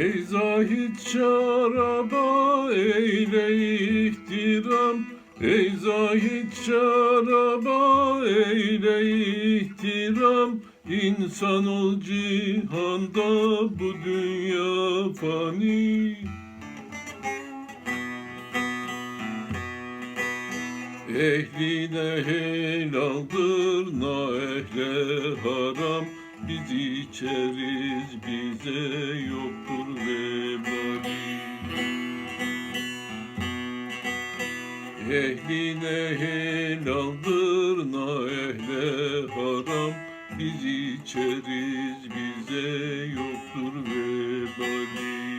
Ey zahid şaraba eyle ihtiram. Ey zahid şaraba eyle ihtiram. İnsan ol cihanda bu dünya fani. Ehline helaldir na ehle haram Biz içeriz bize yoktur vebali. Ehline helaldir na ehle haram. Biz içeriz bize yoktur vebali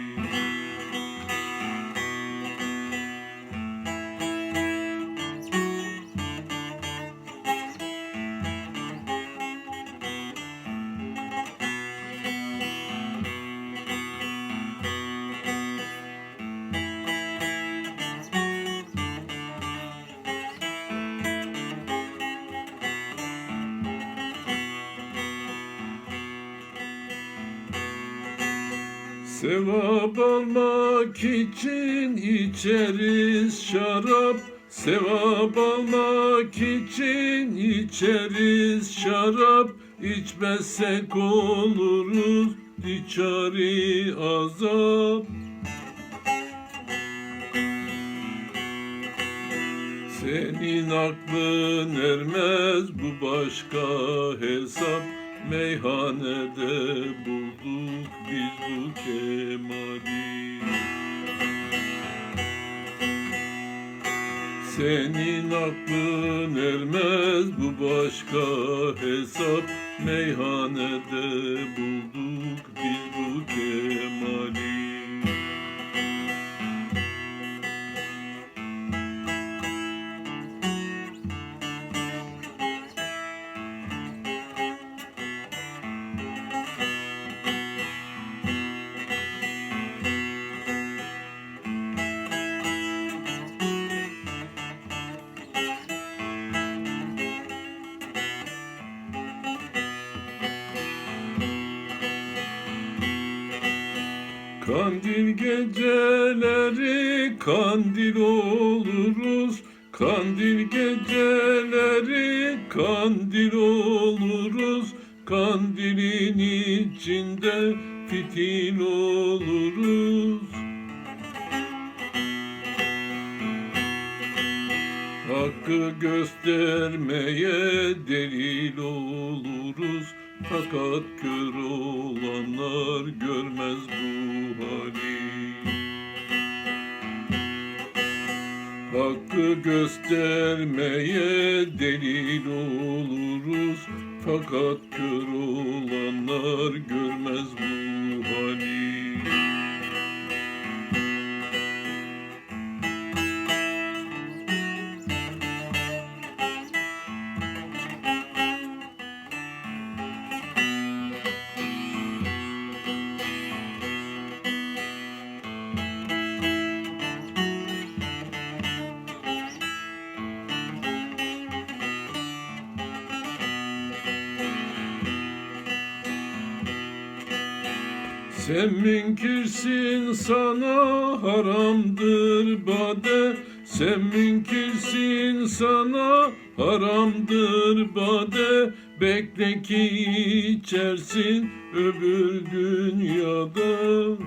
Sevap almak için içeriz şarap. Sevap almak için içeriz şarap. İçmezsek oluruz diçari azap. Senin aklın ermez bu başka hesap Meyhanede bulduk biz bu kemali. Senin aklın ermez bu başka hesap. Meyhanede bulduk biz bu kemali Kandil geceleri kandil oluruz. Kandil geceleri kandil oluruz. Kandilin içinde fitil oluruz. Hakkı göstermeye delil oluruz. Fakat kör olanlar görmez göstermeye delil oluruz. Fakat kör olanlar görmez bu hali Sen münkirsin sana haramdır bade. Sen münkirsin sana haramdır bade. Bekle ki içersin öbür dünyada.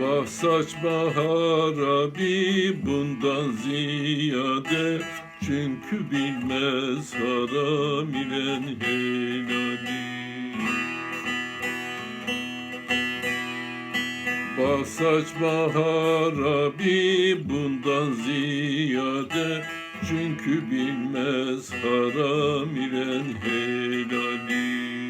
Bah saçma harabi bundan ziyade Çünkü bilmez haram ile helali. Bah saçma harabi bundan ziyade Çünkü bilmez haram ile helali